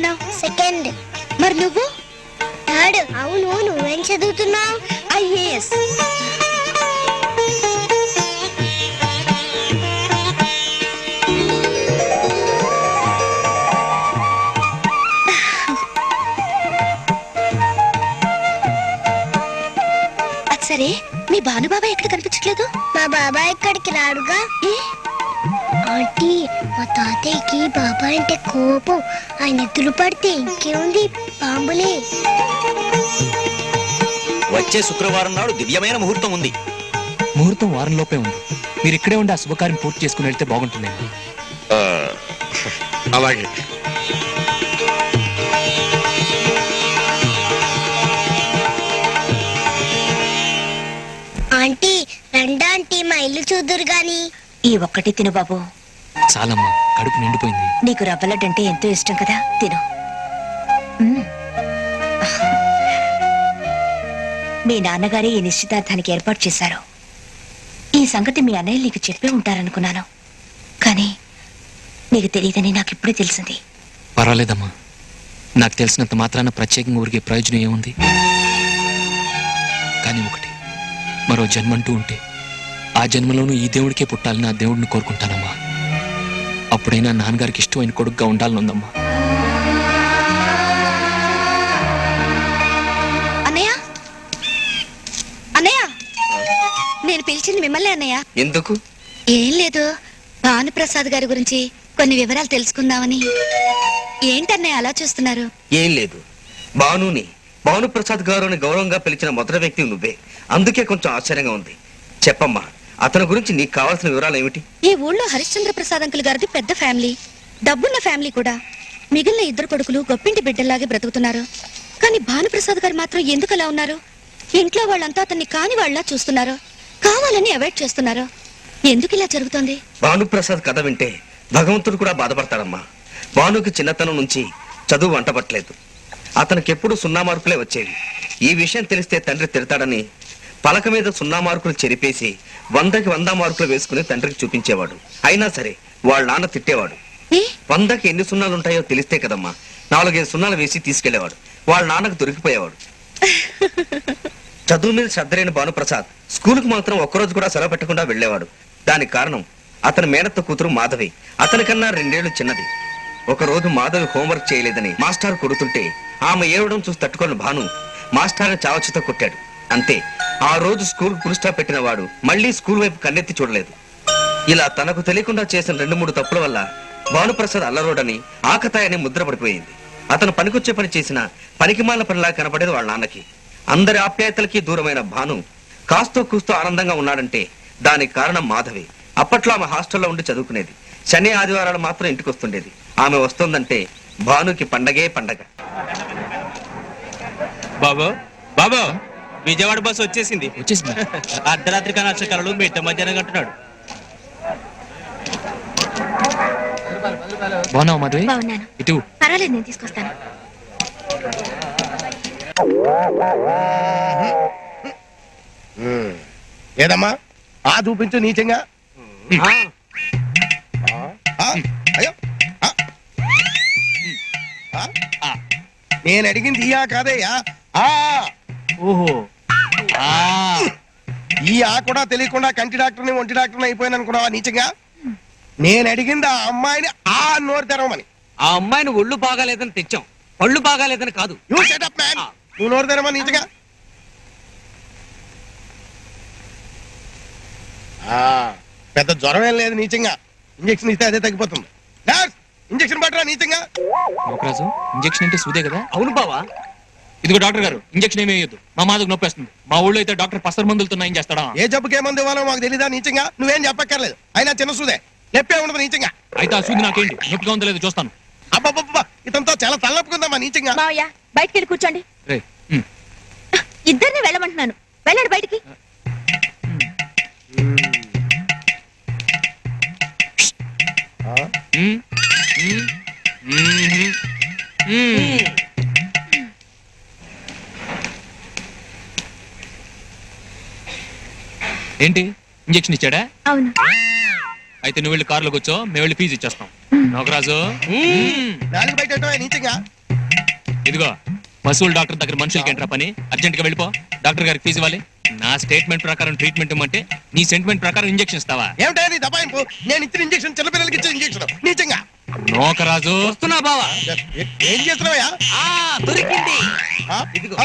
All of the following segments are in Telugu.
చదువుతున్నావు? సెకండ్ మరి నువ్వు? థర్డ్ అవును నువ్వేం చదువుతున్నావు? ఐఏఎస్ సరే. మీ భానుబాబాయ్ ఎక్కడ కనిపించట్లేదు? మా బాబాయ్ ఇక్కడికి రాడుగా. ఏ? ఆంటీ మా తాతయ్యకి బాబాయ్ అంటే కోపం. ఆయన ఎత్తులు పడితే ఇంకేముంది? పాంబులే వచ్చే శుక్రవారం నాడు దివ్యమైన ముహూర్తం ఉంది. ముహూర్తం వారం లోపే ఉంది. మీరు ఇక్కడే ఉండి ఆ శుభకార్యం పూర్తి చేసుకుని వెళ్తే బాగుంటుంది. అలాగే. ఆంటీ రండా ఆంటీ మా ఇల్లు చూదురు గాని ఈ ఒక్కటి తిను బాబు. చాలమ్మా కడుపు నిండిపోయింది. నీకు రవ్వలడ్డంటే ఎంతో ఇష్టం కదా తిను. మ్మ్. మీ నాన్నగారే ఈ నిశ్చితార్థానికి ఏర్పాటు చేశారు. ఈ సంగతి మీ అన్నయ్య నీకు చెప్పే ఉంటారనుకున్నాను. కానీ నీకు తెలియదని నాకు ఇప్పుడే తెలిసింది. పర్వాలేదమ్మా. నాకు తెలిసినంత మాత్రాన ప్రత్యేకంగా ఊరికే ప్రయోజనం ఏముంది? కానీ ఒకటి మరో జన్మంటూ ఉంటే ఆ జన్మలోనూ ఈ దేవుడికే పుట్టాలని ఆ దేవుడిని కోరుకుంటానమ్మా. అప్పుడైనా నాన్నగారికి ఇష్టమైన కొడుకుగా ఉండాలనుందమ్మా. అన్నయ్య? అన్నయ్య? నేను పిలిచింది మిమ్మల్ని అన్నయ్య. ఎందుకు? ఏం లేదు. భానుప్రసాద్ గారి గురించి కొన్ని వివరాలు తెలుసుకుందామని. ఏంటన్నయ్య అలా చూస్తున్నారు? ఏం లేదు. భానుని భానుప్రసాద్ గారు అని గౌరవంగా పిలిచిన మొదటి వ్యక్తి నువ్వే. అందుకే కొంచెం ఆశ్చర్యంగా ఉంది. చెప్పమ్మా. అతని గురించి నీకు కావాల్సిన వివరాలు ఏమిటి? ఈ ఊళ్ళో హరిశ్చంద్ర ప్రసాద్ అంకుల్ గారిది పెద్ద ఫ్యామిలీ. డబ్బున్న ఫ్యామిలీ కూడా. మిగిలిన ఇద్దరు కొడుకులు గొప్పింటి బిడ్డల్లాగే బ్రతుకుతున్నారు. కానీ భానుప్రసాద్ గారు మాత్రం ఎందుకు అలా ఉన్నారు? ఇంట్లో వాళ్ళంతా అతన్ని కాని వాళ్ళ చూస్తున్నారు. కావాలని అవాయిడ్ చేస్తున్నారు. ఎందుకు ఇలా జరుగుతోంది? భానుప్రసాద్ కథ వింటే భగవంతుడు కూడా బాధపడతాడమ్మా. భానుకి చిన్నతనం నుంచి చదువు వంటపట్టలేదు అతనికి ఎప్పుడు సున్నా మార్కులే వచ్చేవి. ఈ విషయం తెలిస్తే తండ్రి తిడతాడని పలక మీద సున్నా మార్కులు చెరిపేసి వందకి వంద మార్కులు వేసుకుని తండ్రికి చూపించేవాడు. అయినా సరే వాళ్ళ నాన్న తిట్టేవాడు. వందకి ఎన్ని సున్నాలు ఉంటాయో తెలిస్తే కదమ్మా. నాలుగైదు సున్నాలు వేసి తీసుకెళ్ళేవాడు. వాళ్ళ నాన్నకు దొరికిపోయేవాడు. చదువు మీద శ్రద్ధ లేని భానుప్రసాద్ స్కూల్కి మాత్రం ఒక్కరోజు కూడా సెలవు పెట్టకుండా వెళ్ళేవాడు. దానికి కారణం అతని మేనత్త కూతురు మాధవి. అతనికన్నా రెండేళ్ళు చిన్నది. ఒక రోజు మాధవి హోంవర్క్ చేయలేదని మాస్టర్ కొడుతుంటే ఆమె ఏడవడం చూసి తట్టుకొని భాను మాస్టర్ చావచ్చుతో కొట్టాడు. అంతే. ఆ రోజు స్కూల్ పురుస్టా పెట్టిన వాడు మళ్ళీ స్కూల్ వైపు కన్నెత్తి చూడలేదు. ఇలా తనకు తెలియకుండా చేసిన రెండు మూడు తప్పుల వల్ల భానుప్రసాద్ అల్లరోడని ఆకతాయని ముద్ర పడిపోయింది అతను పనికొచ్చే పని చేసిన పనికిమాల పనిలా కనపడేది వాళ్ళ నాన్నకి. అందరి ఆప్యాయతలకి దూరమైన భాను కాస్తో కూస్తో ఆనందంగా ఉన్నాడంటే దానికి కారణం మాధవి. అప్పట్లో ఆమె హాస్టల్లో ఉండి చదువుకునేది. శని ఆదివారాలు మాత్రం ఇంటికి వస్తుండేది ఆమె వస్తుందంటే భానుకి పండగే పండగ. బాబో బాబో. విజయవాడ బస్సు వచ్చేసింది. వచ్చేసిందా. అర్ధరాత్రి కన్నా కలలు మిట్ట మధ్యాహ్నం కంటున్నాడు బాగున్నావా బాగున్నాను. ఇటు. పర్వాలేదు నేను తీసుకొస్తాను. ఏదమ్మా? ఆ చూపించు నీచంగా. ఆ, అయ్యో. ఆ. ఆ? ఆ. నేను అడిగింది ఇయా కాదయ్యా? ఆ. ఓహో. ఈ ఆ కూడా తెలియకుండా కంటి డాక్టర్ని ఒంటి డాక్టర్ని అయిపోయాను అనుకున్నావా నీచంగా? నేను అడిగింది ఆ అమ్మాయిని ఆ నోరు తెరవమని. ఆ అమ్మాయిని ఒళ్ళు బాగాలేదని తెచ్చాం. పళ్ళు బాగాలేదని కాదు. యూ సెటప్ మ్యాన్ నువ్వు నోరు తెరవమని నీచంగా? ఆ, పెద్ద జ్వరం ఏం లేదు నీచంగా. ఇంజక్షన్ ఇస్తే అదే తగ్గిపోతుంది. నర్స్, ఇంజక్షన్ పట్టరా నీచంగా. ఇంజక్షన్ అంటే సూదే కదా? అవును బావా. ఇదిగో డాక్టర్ గారు ఇంజక్షన్ ఏమీ వేయొద్దు. మా మాదకు నొప్పేస్తుంది మా ఊళ్ళో అయితే డాక్టర్ పసర మందులతో నయం చేస్తాడా? ఏ జబ్బుకి ఏ మందు ఇవ్వాలో మాకు తెలీదా నీచంగా? నువ్వేం చెప్పక్కర్లేదు. అయినా చిన్న సూదే. నొప్పే ఉండదు నీచంగా. అయితే ఆ సూది నాకేంటి? నొప్పిగా ఉందో లేదో చూస్తాను. అబ్బబ్బబ్బా ఇతంతో చాలా తలనొప్పుకుందమ్మా నీచంగా. మావయ్య బయటికి వెళ్ళి కూర్చోండి. ఇద్దరిని వెళ్ళమంటున్నాను. వెళ్ళండి బయటికి. ఉమ్. ఉమ్. ఉమ్. ఏంటి? ఇంజక్షన్ ఇచ్చాడా? అవును. అయితే నువ్వు వెళ్ళి కారులో కూర్చో మేము వెళ్ళి ఫీజు ఇచ్చేస్తాం. నోకరాజు నాలుగు బయట పెట్టవా నీచంగా ఇదిగో పశువుల డాక్టర్ దగ్గర మనుషులకి ఏంట్రా పని? అర్జెంట్గా వెళ్ళిపో. డాక్టర్ గారికి ఫీజు ఇవ్వాలి. నా స్టేట్మెంట్ ప్రకారం ట్రీట్మెంట్ ఇమ్మంటే నీ సెంటిమెంట్ ప్రకారం ఇంజెక్షన్ ఇస్తావా? ఏమిటా నీ దబాయింపు? నేను ఇచ్చిన ఇంజక్షన్ చిన్నపిల్లలకి ఇచ్చిన ఇంజక్షన్. నీచంగా. నోకరాజు వస్తున్నా బావా. ఏ- చేస్తున్నావయ్యా? ఆ దొరికింది. ఆ? ఆ?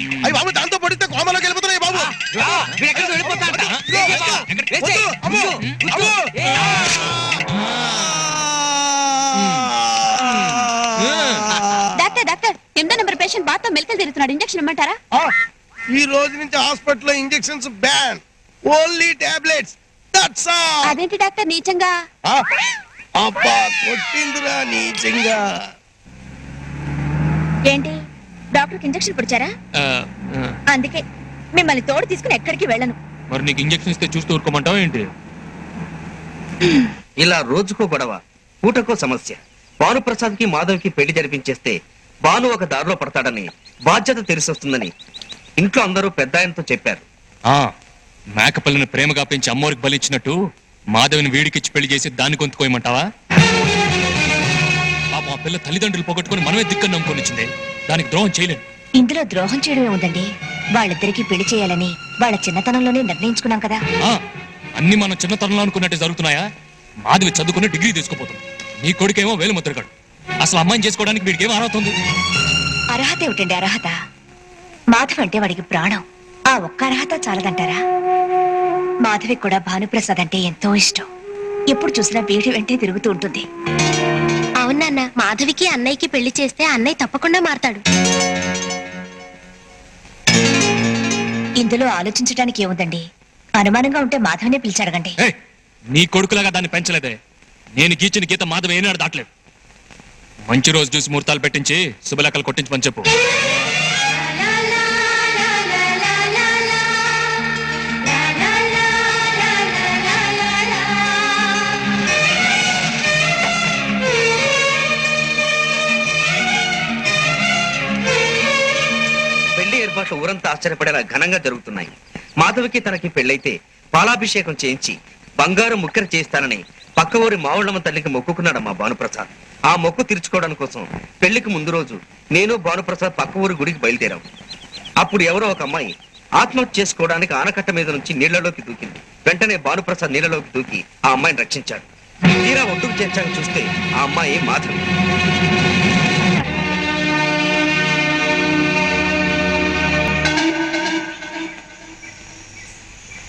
అయ్యి బాబు దాంతో పడితే కోమలోకి వెళ్ళిపోతున్నాయి బాబు. ఆ, వీడు ఎక్కడికి వెళ్ళిపోతాడట? ఇదిగో, వేసేయ్, వద్దు, వేసేయ్. వద్దు, అమ్మో, కూర్చో. అమ్మో. ఏ, డాక్టర్ డాక్టర్ ఎనిమిదో నెంబర్ పేషెంట్ బాత్తో మెలకలు తిరుగుతున్నాడు. ఇంజక్షన్ ఇమ్మంటారా? ఆ, ఈ రోజు నుంచి హాస్పిటల్లో injections ban. Only tablets. That's all అదేంటి డాక్టర్ నీచంగా? అబ్బా కొట్టిందిరా నీచంగా ఏంటి? డాక్టర్కి ఇంజక్షన్ పొడిచారా? అందుకే మిమ్మల్ని తోడు తీసుకుని ఎక్కడికి వెళ్ళను. మరి నీకు ఇంజెక్షన్ ఇస్తే చూస్తూ ఊరుకోమంటావా ఏంటి? ఇలా రోజుకో గొడవ పూటకో సమస్య. భానుప్రసాద్కి మాధవ్కి పెళ్ళి జరిపించేస్తే భాను ఒక దారిలో పడతాడని బాధ్యత తెలిసొస్తుందని ఇంట్లో అందరూ పెద్ద ఆయనతో చెప్పారు. ఆ మేకపిల్లని ప్రేమగా పెంచి అమ్మోరికి బలిచ్చినట్టు మాధవిని వీడికిచ్చి పెళ్ళి చేసి దాన్ని గొంతుకోయమంటావా పాపం ఆ పిల్ల తల్లిదండ్రులు పోగొట్టుకుని మనమే దిక్కని నమ్ముకొనిచ్చింది. దానికి ద్రోహం చేయలేను. ఇందులో ద్రోహం చేయడమే ఉందండి. వాళ్ళిద్దరికీ పెళ్ళి చేయాలని వాళ్ళ చిన్నతనంలోనే నిర్ణయించుకున్నాం కదా. ఆ అన్ని మనం చిన్నతనంలో అనుకున్నట్టు జరుగుతున్నాయా? మాధవి చదువుకుని డిగ్రీ తీసుకుపోతుంది. నీ కొడుకేమో వేలు ముద్రగాడు అసలు అమ్మాయిని చేసుకోవడానికి వీడికి ఏం అర్హత ఉంది? అర్హత ఏమిటండి అర్హత? మాధవ్ అంటే వాడికి ప్రాణం. ఆ ఒక్క అర్హత చాలదంటారా? మాధవి కూడా భానుప్రసాద్ అంటే ఎంతో ఇష్టం. ఎప్పుడు చూసినా వీడి వెంటే తిరుగుతూ ఉంటుంది. అవునన్న మాధవికి అన్నయ్యకి పెళ్ళి చేస్తే అన్నయ్య తప్పకుండా మారతాడు. ఇందులో ఆలోచించడానికి ఏముందండి? అనుమానంగా ఉంటే మాధవనే పిలిచి అడగండి నీ కొడుకులాగా దాన్ని పెంచలేదే. నేను గీచిన గీత మాధవ ఏనాడు దాటలేదు. మంచి రోజు చూసి ముహూర్తాలు పెట్టించి శుభలేఖలు కొట్టించమని చెప్పు. ఏర్పాట్లు ఊరంతా ఆశ్చర్యపడేలా ఘనంగా జరుగుతున్నాయి. మాధవికి తనకి పెళ్ళైతే పాలాభిషేకం చేయించి బంగారు ముక్కర చేస్తానని పక్క ఊరి మావుళ్ళమ్మ తల్లికి మొక్కుకున్నాడు మా భానుప్రసాద్. ఆ మొక్కు తీర్చుకోవడం కోసం పెళ్ళికి ముందు రోజు నేను భానుప్రసాద్ పక్క ఊరి గుడికి బయలుదేరాం. అప్పుడు ఎవరో ఒక అమ్మాయి ఆత్మహత్య చేసుకోవడానికి ఆనకట్ట మీద నుంచి నీళ్ళలోకి దూకింది. వెంటనే భానుప్రసాద్ నీళ్ళలోకి దూకి ఆ అమ్మాయిని రక్షించాడు. తీరా ఒడ్డుకు చేర్చాక చూస్తే ఆ అమ్మాయి మాధవి.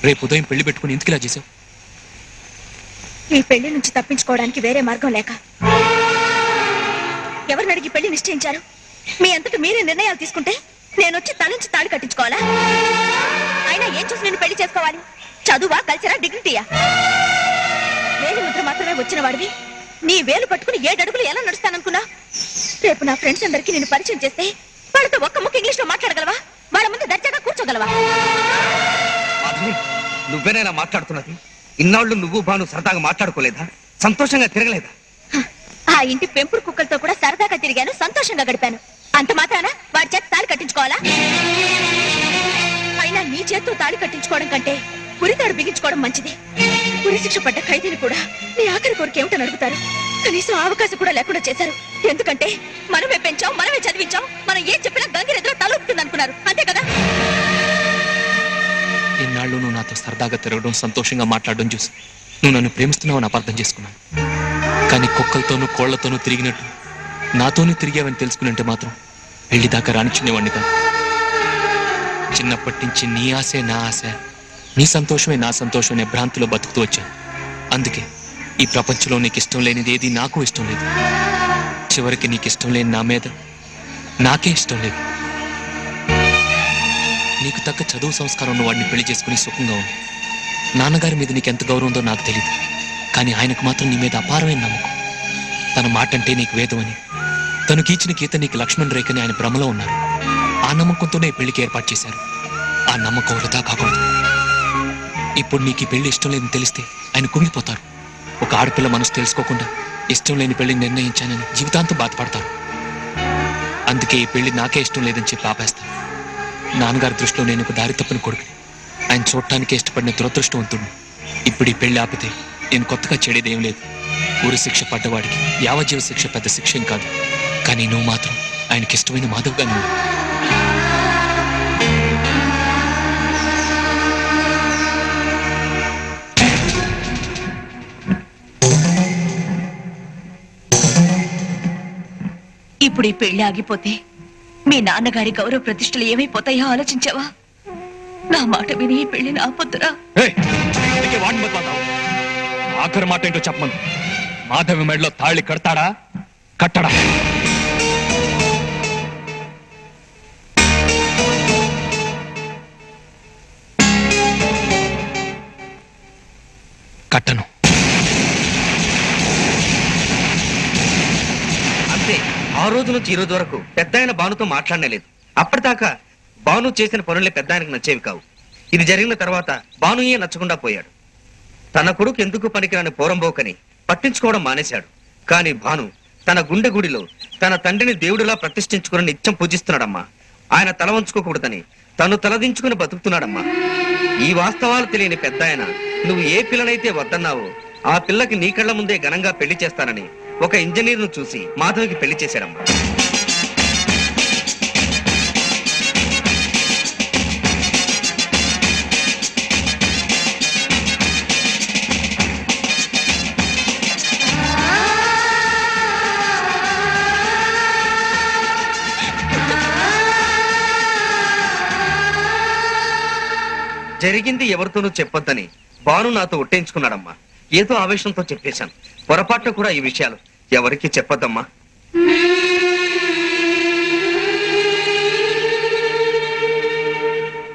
రేపు ఉదయం పెళ్ళి పెట్టుకుని ఎందుకు ఇలా చేసావు ఈ పెళ్ళి నుంచి తప్పించుకోవడానికి వేరే మార్గం లేక. ఎవరిని అడిగి పెళ్ళి నిశ్చయించారు? మీ అంతటి మీరే నిర్ణయాలు తీసుకుంటే నేను వచ్చి తలంచి తాళి కట్టించుకోవాలా? అయినా ఏం చూసి నేను పెళ్ళి చేసుకోవాలి? చదువా కల్చరా డిగ్నిటీయా? వేలు ముద్ర మాత్రమే వచ్చిన వాడివి. నీ వేలు పట్టుకుని ఏడడుగులు ఎలా నడుస్తాననుకున్నా? రేపు నా ఫ్రెండ్స్ అందరికీ నేను పరిచయం చేస్తే వాళ్ళతో ఒక్క ముక్క ఇంగ్లీష్లో మాట్లాడగలవా? వాళ్ళ ముందు దర్జాగా కూర్చోగలవా? నువ్వేనైనా మాట్లాడుతున్నది? ఇన్నాళ్ళు నువ్వు బాను సరదాగా మాట్లాడుకోలేదా? సంతోషంగా తిరగలేదా? ఆ ఇంటి పెంపుడు కుక్కలతో కూడా సరదాగా తిరిగాను సంతోషంగా గడిపాను. అంత మాత్రాన? వాడి చేత తాళి కట్టించుకోవాలా? అయినా నీ చేత్తో తాళి కట్టించుకోవడం కంటే పురితాడు బిగించుకోవడం మంచిది. పురిశిక్ష శిక్ష పడ్డ ఖైదీని కూడా నీ ఆఖరి కోరిక ఏమిటని అడుగుతారు? కనీసం అవకాశం కూడా లేకుండా చేశారు. ఎందుకంటే మనమే పెంచాం మనమే చదివించాం మనం ఏం చెప్పినా గంగిరెద్దులో తలొప్పుతుంది అనుకున్నారు అంతే కదా? ఎన్నాళ్ళు నువ్వు నాతో సరదాగా తిరగడం సంతోషంగా మాట్లాడడం చూసి నువ్వు నన్ను ప్రేమిస్తున్నావని అపార్థం చేసుకున్నాను. కానీ కుక్కలతోనూ కోళ్ళతోనూ తిరిగినట్టు నాతోనూ తిరిగావని తెలుసుకునంటే మాత్రం పెళ్ళి దాకా రాణించుకునేవాడిని కాదు. చిన్నప్పటి నుంచి నీ ఆశే నా ఆశ నీ సంతోషమే నా సంతోషం అనే భ్రాంతిలో బతుకుతూ వచ్చాను. అందుకే ఈ ప్రపంచంలో నీకు ఇష్టం లేనిది ఏది నాకు ఇష్టం లేదు. చివరికి నీకు ఇష్టం లేని నా మీద నాకే ఇష్టం లేదు. నీకు తగ్గ చదువు సంస్కారం ఉన్న వాడిని పెళ్ళి చేసుకుని సుఖంగా ఉంది నాన్నగారి మీద నీకు ఎంత గౌరవం ఉందో నాకు తెలియదు కానీ ఆయనకు మాత్రం నీ మీద అపారమైన నమ్మకం. తన మాట అంటే నీకు వేదమని తను కీచిన గీత నీకు లక్ష్మణ్ రేఖని ఆయన భ్రమలో ఉన్నారు. ఆ నమ్మకంతోనే పెళ్ళికి ఏర్పాటు చేశారు. ఆ నమ్మకం వృధా కాకూడదు. ఇప్పుడు నీకు ఈ పెళ్ళి ఇష్టం లేదని తెలిస్తే ఆయన కుంగిపోతారు. ఒక ఆడపిల్ల మనసు తెలుసుకోకుండా ఇష్టం లేని పెళ్ళిని నిర్ణయించానని జీవితాంతం బాధపడతారు. అందుకే ఈ పెళ్ళి నాకే ఇష్టం లేదని చెప్పి ఆపేస్తాను నాన్నగారి దృష్టిలో నేను ఒక దారి తప్పని కొడుకు ఆయన చూడటానికి ఇష్టపడిన దురదృష్టవంతుడు ఇప్పుడు ఈ పెళ్ళి ఆపితే నేను కొత్తగా చెడేది ఏం లేదు. ఊరి శిక్ష పడ్డవాడికి యావజీవ శిక్ష పెద్ద శిక్ష ఏం కాదు. కానీ నువ్వు మాత్రం ఆయనకి ఇష్టమైన మాధవ్గా నువ్వు ఇప్పుడు ఈ పెళ్ళి ఆగిపోతే మీ నాన్నగారి గౌరవ ప్రతిష్టలు ఏమైపోతాయో ఆలోచించావా? నా మాట విని పెళ్ళి పెళ్ళిని ఆఖరి మాట ఏంటో చెప్పమను. మాధవి మెడలో తాళి కడతాడా? కట్టడా? కట్టను. ఆ రోజు నుంచి ఈ రోజు వరకు పెద్ద ఆయన భానుతో మాట్లాడలేదు అప్పటిదాకా భాను చేసిన పనులే పెద్ద ఆయనకు నచ్చేవి కావు. ఇది జరిగిన తర్వాత భానుయే నచ్చకుండా పోయాడు. తన కొడుకు ఎందుకు పనికిరాని పోరంబోకని పట్టించుకోవడం మానేశాడు. కానీ భాను తన గుండె గుడిలో తన తండ్రిని దేవుడిలా ప్రతిష్ఠించుకుని నిత్యం పూజిస్తున్నాడమ్మా. ఆయన తల వంచుకోకూడదని తను తలదించుకుని బతుకుతున్నాడమ్మా. ఈ వాస్తవాలు తెలియని పెద్ద నువ్వు ఏ పిల్లనైతే వద్దన్నావో ఆ పిల్లకి నీ కళ్ళ ముందే ఘనంగా పెళ్ళి చేస్తానని ఒక ఇంజనీర్ను చూసి మాధవికి పెళ్ళి చేశాడమ్మా. జరిగింది ఎవరితోనూ చెప్పొద్దని బాను నాతో ఒట్టేయించుకున్నాడమ్మా ఏదో ఆవేశంతో చెప్పేశాను. పొరపాట్లు కూడా ఈ విషయాలు. ఎవరికి చెప్పద్దమ్మా.